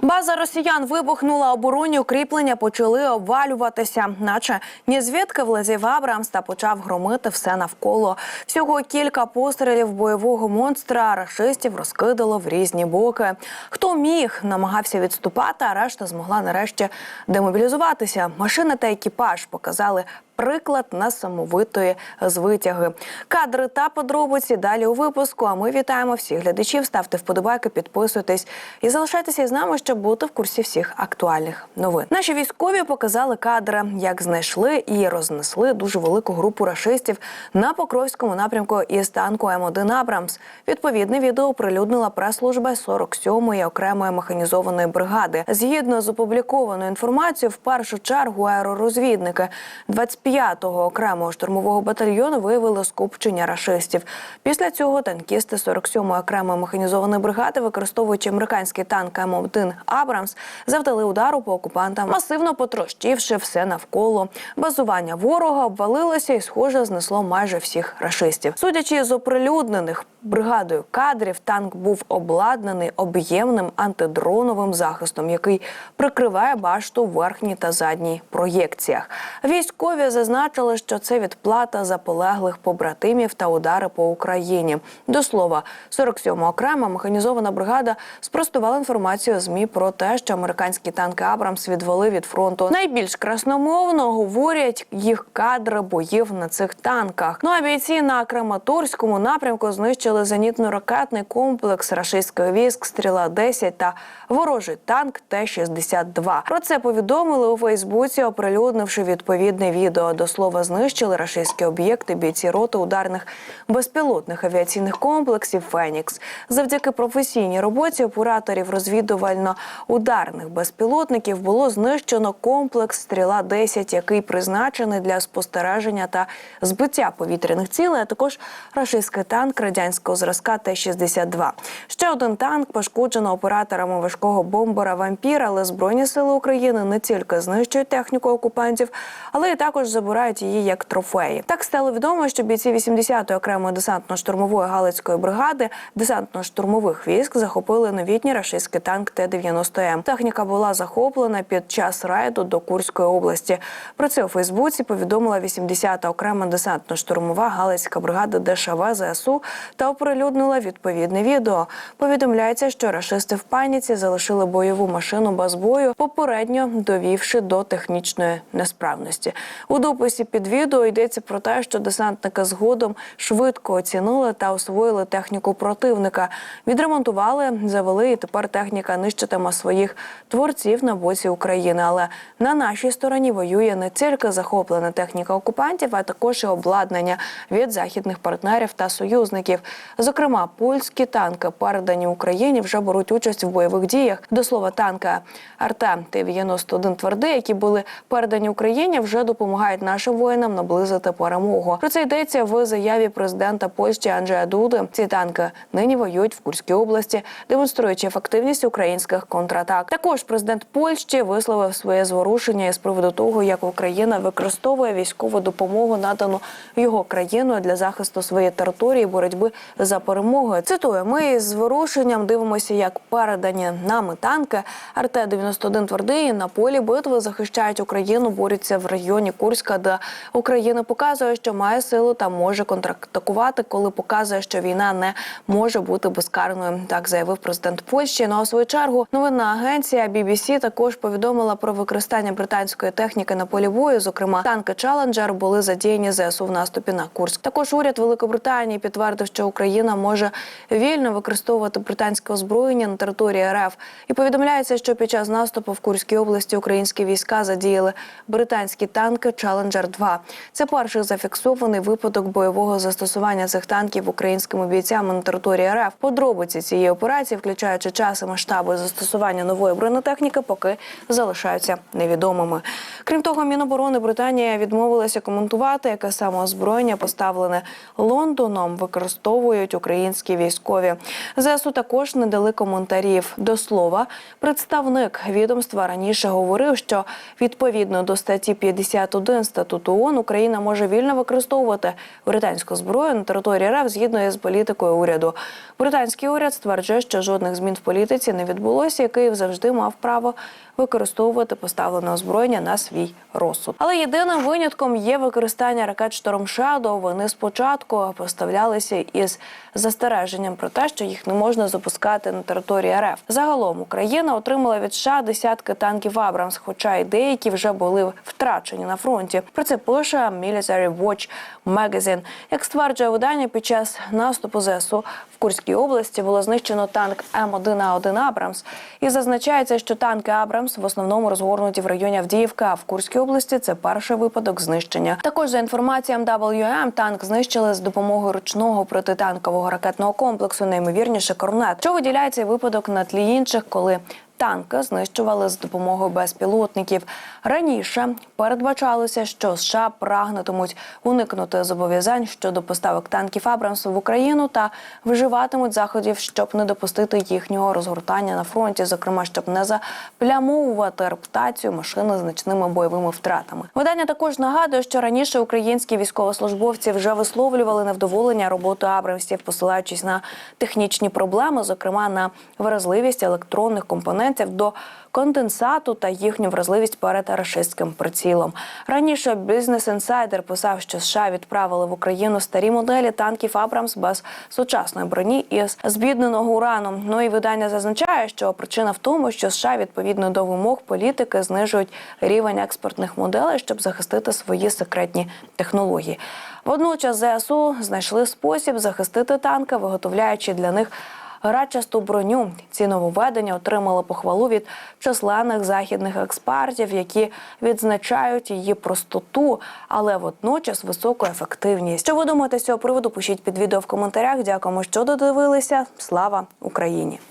База росіян вибухнула оборонні укріплення почали обвалюватися, наче ні звідки влазів Абрамс та почав громити все навколо. Всього кілька пострілів бойового монстра рашистів розкидало в різні боки. Хто міг, намагався відступати, а решта змогла нарешті демобілізуватися. Машина та екіпаж показали. Приклад несамовитої звитяги. Кадри та подробиці далі у випуску. А ми вітаємо всіх глядачів. Ставте вподобайки, підписуйтесь і залишайтеся із нами, щоб бути в курсі всіх актуальних новин. Наші військові показали кадри, як знайшли і рознесли дуже велику групу рашистів на Покровському напрямку із танку М1 Абрамс. Відповідне відео оприлюднила прес-служба 47-ї окремої механізованої бригади. Згідно з опублікованою інформацією, в першу чергу аеророзвідники 25-го окремого штурмового батальйону виявили скупчення рашистів. Після цього танкісти 47-ї окремої механізованої бригади, використовуючи американський танк М1 Абрамс, завдали удару по окупантам, масивно потрощивши все навколо. Базування ворога обвалилося і, схоже, знесло майже всіх рашистів. Судячи з оприлюднених бригадою кадрів, танк був обладнаний об'ємним антидроновим захистом, який прикриває башту в верхній та задній проєкціях. Військові зазначили, що це відплата за полеглих побратимів та удари по Україні. До слова, 47-ма окрема механізована бригада спростувала інформацію змі про те, що американські танки Абрамс відвели від фронту. Найбільш красномовно говорять їх кадри боїв на цих танках. Ну а бійці на Краматорському напрямку знищили зенітно-ракетний комплекс рашистських військ Стріла 10 та ворожий танк Т-62. Про це повідомили у Фейсбуці, оприлюднивши відповідне відео. До слова, знищили рашистські об'єкти бійці роти ударних безпілотних авіаційних комплексів Фенікс. Завдяки професійній роботі операторів розвідувально-ударних безпілотників було знищено комплекс Стріла 10 який призначений для спостереження та збиття повітряних цілей, а також рашистський танк радянського зразка Т-62. Ще один танк пошкоджено операторами важкого бомбера Вампір, але збройні сили України не тільки знищують техніку окупантів, але й також забирають її як трофеї. Так стало відомо, що бійці 80-ї окремої десантно-штурмової галицької бригади десантно-штурмових військ захопили новітній рашистський танк Т-90М. Техніка була захоплена під час рейду до Курської області. Про це у Фейсбуці повідомила 80-та окрема десантно-штурмова галицька бригада ДШВ ЗСУ та оприлюднила відповідне відео. Повідомляється, що рашисти в паніці залишили бойову машину без бою, попередньо довівши до технічної несправності. У дописі під відео йдеться про те, що десантники згодом швидко оцінили та освоїли техніку противника, відремонтували, завели, і тепер техніка нищитиме своїх творців на боці України. Але на нашій стороні воює не тільки захоплена техніка окупантів, а також і обладнання від західних партнерів та союзників. Зокрема, польські танки, передані Україні, вже беруть участь в бойових діях. До слова, танки РТ Т-91 тверди, які були передані Україні, вже допомагають нашим воїнам наблизити перемогу. Про це йдеться в заяві президента Польщі Анджея Дуди. Ці танки нині воюють в Курській області, демонструючи ефективність українських контратак. Також президент Польщі висловив своє зворушення із приводу того, як Україна використовує військову допомогу, надану його країною для захисту своєї території, боротьби за перемогою. Цитую: ми з зворушенням дивимося, як передані нами танки РТ-91 твердиї на полі битви захищають Україну, борються в районі Курська, де Україна показує, що має силу та може контратакувати, коли показує, що війна не може бути безкарною. Так заявив президент Польщі. Ну а в свою чергу новинна агенція BBC також повідомила про використання британської техніки на полі бою. Зокрема, танки Челенджер були задіяні ЗСУ в наступі на Курськ. Також уряд Великобританії підтвердив, що Україна може вільно використовувати британське озброєння на території РФ. І повідомляється, що під час наступу в Курській області українські війська задіяли британські танки Челенджер 2 Це перший зафіксований випадок бойового застосування цих танків українськими бійцями на території РФ. Подробиці цієї операції, включаючи час і масштаби застосування нової бронетехніки, поки залишаються невідомими. Крім того, Міноборони Британія відмовилася коментувати, яке саме озброєння поставлене Лондоном, використовує використовують українські військові. ЗСУ також не дали коментарів. До слова, представник відомства раніше говорив, що відповідно до статті 51 статуту ООН Україна може вільно використовувати британську зброю на території РФ згідно із політикою уряду. Британський уряд стверджує, що жодних змін в політиці не відбулося. і Київ завжди мав право використовувати поставлене озброєння на свій розсуд. Але єдиним винятком є використання ракет Шторм Shadow. Вони спочатку поставлялися із застереженням про те, що їх не можна запускати на території РФ. Загалом Україна отримала від США десятки танків Абрамс, хоча й деякі вже були втрачені на фронті. Про це пише Military Watch Magazine. Як стверджує видання, під час наступу ЗСУ в Курській області було знищено танк М1А1 Абрамс. І зазначається, що танки Абрамс в основному розгорнуті в районі Авдіївка. А в Курській області це перший випадок знищення. Також за інформацією WM, танк знищили з допомогою ручного протитанкового ракетного комплексу, неймовірніше корнет, що виділяється випадок на тлі інших, коли танки знищували з допомогою безпілотників. Раніше передбачалося, що США прагнутимуть уникнути зобов'язань щодо поставок танків Абрамс в Україну та вживатимуть заходів, щоб не допустити їхнього розгортання на фронті, зокрема, щоб не заплямовувати репутацію машини значними бойовими втратами. Видання також нагадує, що раніше українські військовослужбовці вже висловлювали невдоволення роботою Абрамсів, посилаючись на технічні проблеми, зокрема на вразливість електронних компонентів до конденсату та їхню вразливість перед рашистським прицілом. Раніше Business Insider писав, що США відправили в Україну старі моделі танків Абрамс без сучасної броні із збідненого урану. Ну і видання зазначає, що причина в тому, що США відповідно до вимог політики знижують рівень експортних моделей, щоб захистити свої секретні технології. Водночас ЗСУ знайшли спосіб захистити танки, виготовляючи для них грачасту броню. Ці нововведення отримали похвалу від численних західних експертів, які відзначають її простоту, але водночас високу ефективність. Що ви думаєте з цього приводу? Пишіть під відео в коментарях. Дякуємо, що додивилися. Слава Україні!